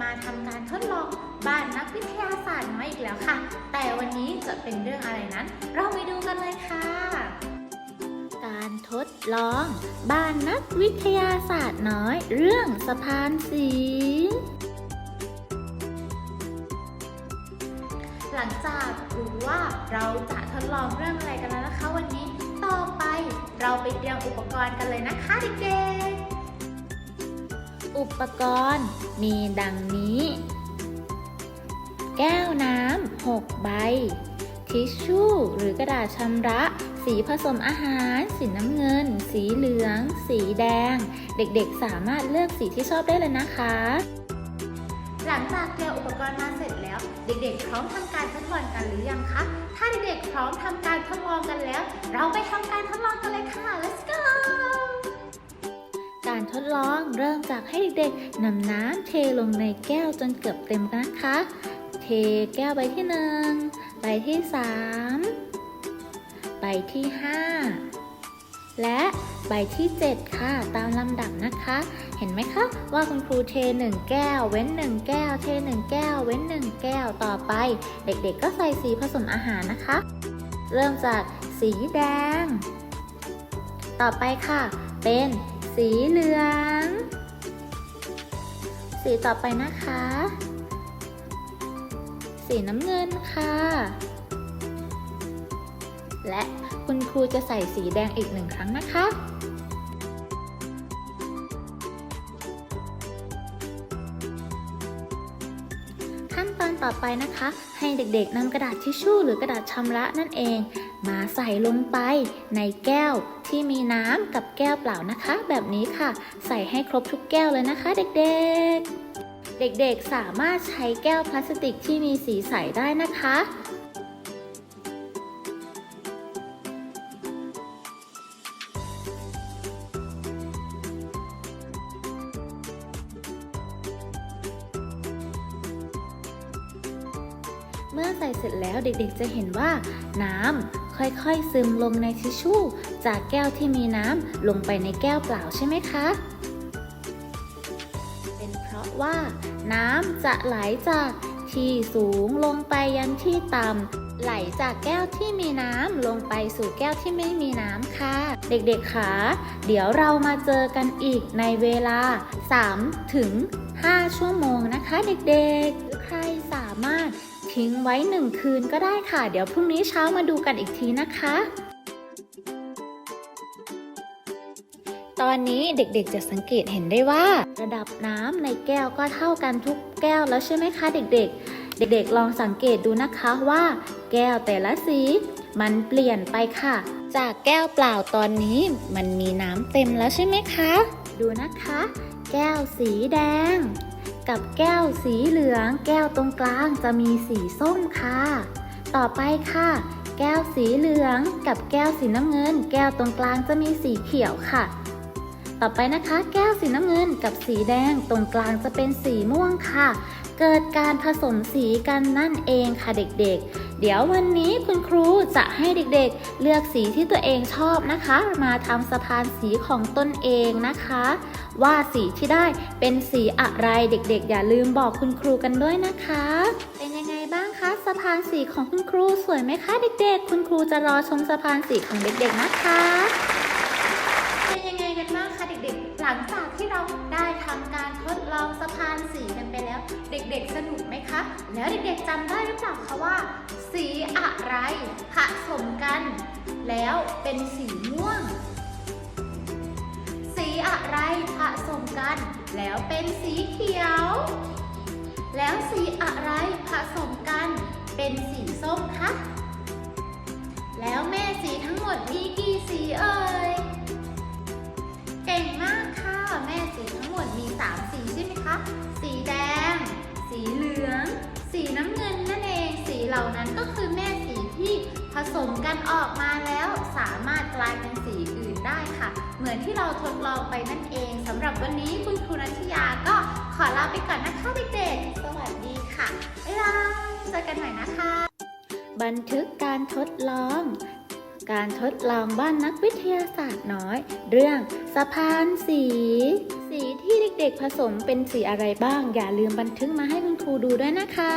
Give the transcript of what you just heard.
มาทำการทดลองบ้านนักวิทยาศาสตร์น้อยอีกแล้วค่ะ แต่วันนี้จะเป็นเรื่องอะไรนั้น เราไปดูกันเลยค่ะ การทดลอง บ้านนักวิทยาศาสตร์น้อย เรื่องสะพานสีหลังจากรู้ว่าเราจะทดลองเรื่องอะไรกันแล้วนะคะ วันนี้ต่อไปเราไปเตรียมอุปกรณ์กันเลยนะคะเด็กๆ อุปกรณ์มีดังนี้ แก้วน้ำ6ใบ ทิชชู่หรือกระดาษชำระ สีผสมอาหาร สีน้ำเงิน สีเหลือง สีแดง เด็กๆสามารถเลือกสีที่ชอบได้เลยนะคะ หลังจากเตรียมอุปกรณ์มาเสร็จแล้ว เด็กๆพร้อมทำการทดลองกันหรือยังคะ ถ้าเด็กๆพร้อมทำการทดลองกันแล้ว เราไปทำการทดลองกันเลยค่ะ let's go ดลองเริ่มจากให้เด็กๆนำน้ำเทลงในแก้วจนเกือบเต็มกันนะคะ เทแก้วใบที่หนึ่งใบที่สามใบที่ห้าและใบที่ 7 ค่ะ ตามลำดับนะคะ เห็นไหมคะ ว่าคุณครูเท 1 แก้ว เว้น 1 แก้ว เท 1 แก้ว เว้น 1 แก้วต่อไป เด็กๆ ก็ใส่สีผสมอาหารนะคะ เริ่มจากสีแดง ต่อไปค่ะ เป็น สีเหลือง สีต่อไปนะคะ สีน้ำเงินค่ะ และคุณครูจะใส่สีแดงอีกหนึ่งครั้งนะคะ ต่อไปนะคะ ให้เด็กๆนำกระดาษทิชชู่หรือกระดาษชำระนั่นเอง มาใส่ลงไปในแก้วที่มีน้ำกับแก้วเปล่านะคะ แบบนี้ค่ะ ใส่ให้ครบทุกแก้วเลยนะคะ เด็กๆ เด็กๆสามารถใช้แก้วพลาสติกที่มีสีใสได้นะคะ เมื่อใส่เสร็จแล้วเด็กๆจะเห็นว่า น้ำค่อยๆซึมลงในทิชชู่ จากแก้วที่มีน้ำลงไปในแก้วเปล่าใช่ไหมคะ เป็นเพราะว่า น้ำจะไหลจากที่สูงลงไปยันที่ต่ำไหลจากแก้วที่มีน้ำลงไปสู่แก้วที่ไม่มีน้ำค่ะ เด็กๆคะเดี๋ยวเรามาเจอกันอีกในเวลา 3 ถึง 5 ชั่วโมงนะคะเด็กๆ ทิ้งไว้หนึ่งคืนก็ได้ค่ะ เดี๋ยวพรุ่งนี้เช้ามาดูกันอีกทีนะคะ ตอนนี้เด็กๆจะสังเกตเห็นได้ว่า ระดับน้ำในแก้วก็เท่ากันทุกแก้วแล้วใช่ไหมคะเด็กๆ เด็กๆลองสังเกตดูนะคะว่า แก้วแต่ละสีมันเปลี่ยนไปค่ะ จากแก้วเปล่าตอนนี้มันมีน้ำเต็มแล้วใช่ไหมคะ ดูนะคะ แก้วสีแดง กับแก้วสีเหลือง แก้วตรงกลางจะมีสีส้มค่ะ ต่อไปค่ะ แก้วสีเหลืองกับแก้วสีน้ำเงิน แก้วตรงกลางจะมีสีเขียวค่ะ ต่อไปนะคะ แก้วสีน้ำเงินกับสีแดงตรงกลางจะเป็นสีม่วงค่ะ เกิดการผสมสีกันนั่นเองค่ะเด็กๆ เดี๋ยววันนี้คุณครูจะให้เด็กๆ เลือกสีที่ตัวเองชอบนะคะ มาทำสะพานสีของตนเองนะคะ ว่าสีที่ได้เป็นสีอะไรเด็กๆ อย่าลืมบอกคุณครูกันด้วยนะคะ เป็นยังไงบ้างคะสะพานสีของคุณครูสวยไหมคะเด็กๆ คุณครูจะรอชมสะพานสีของเด็กๆนะคะ เป็นยังไงกันบ้างคะเด็กๆ หลังจากที่เรา ได้ทำการทดลองสะพานสีกันไปแล้ว เด็กๆสนุกไหมคะ แล้วเด็กๆจำได้หรือเปล่าคะว่า สีอะไรผสมกัน แล้วเป็นสีม่วง สีอะไรผสมกัน แล้วเป็นสีเขียว แล้วสีอะไรผสมกัน เป็นสีส้มคะแล้วแม่สีทั้งหมดมีกี่สีเอ่ย สีใช่ไหมคะสีแดง สีเหลือง สีน้ำเงินนั่นเอง สีเหล่านั้นก็คือแม่สีที่ผสมกันออกมาแล้วสามารถกลายเป็นสีอื่นได้ค่ะ เหมือนที่เราทดลองไปนั่นเองสำหรับวันนี้คุณครูนัชยาก็ขอลาไปก่อนนะคะเด็กๆ สวัสดีค่ะบ๊ายบายเจอกันใหม่นะคะ บันทึกการทดลอง การทดลองบ้านนักวิทยาศาสตร์น้อย เรื่องสะพานสี ด็กๆด็กผสมเป็นสีอะไรบ้าง อย่าลืมบันทึกมาให้คุณครูดูด้วยนะคะ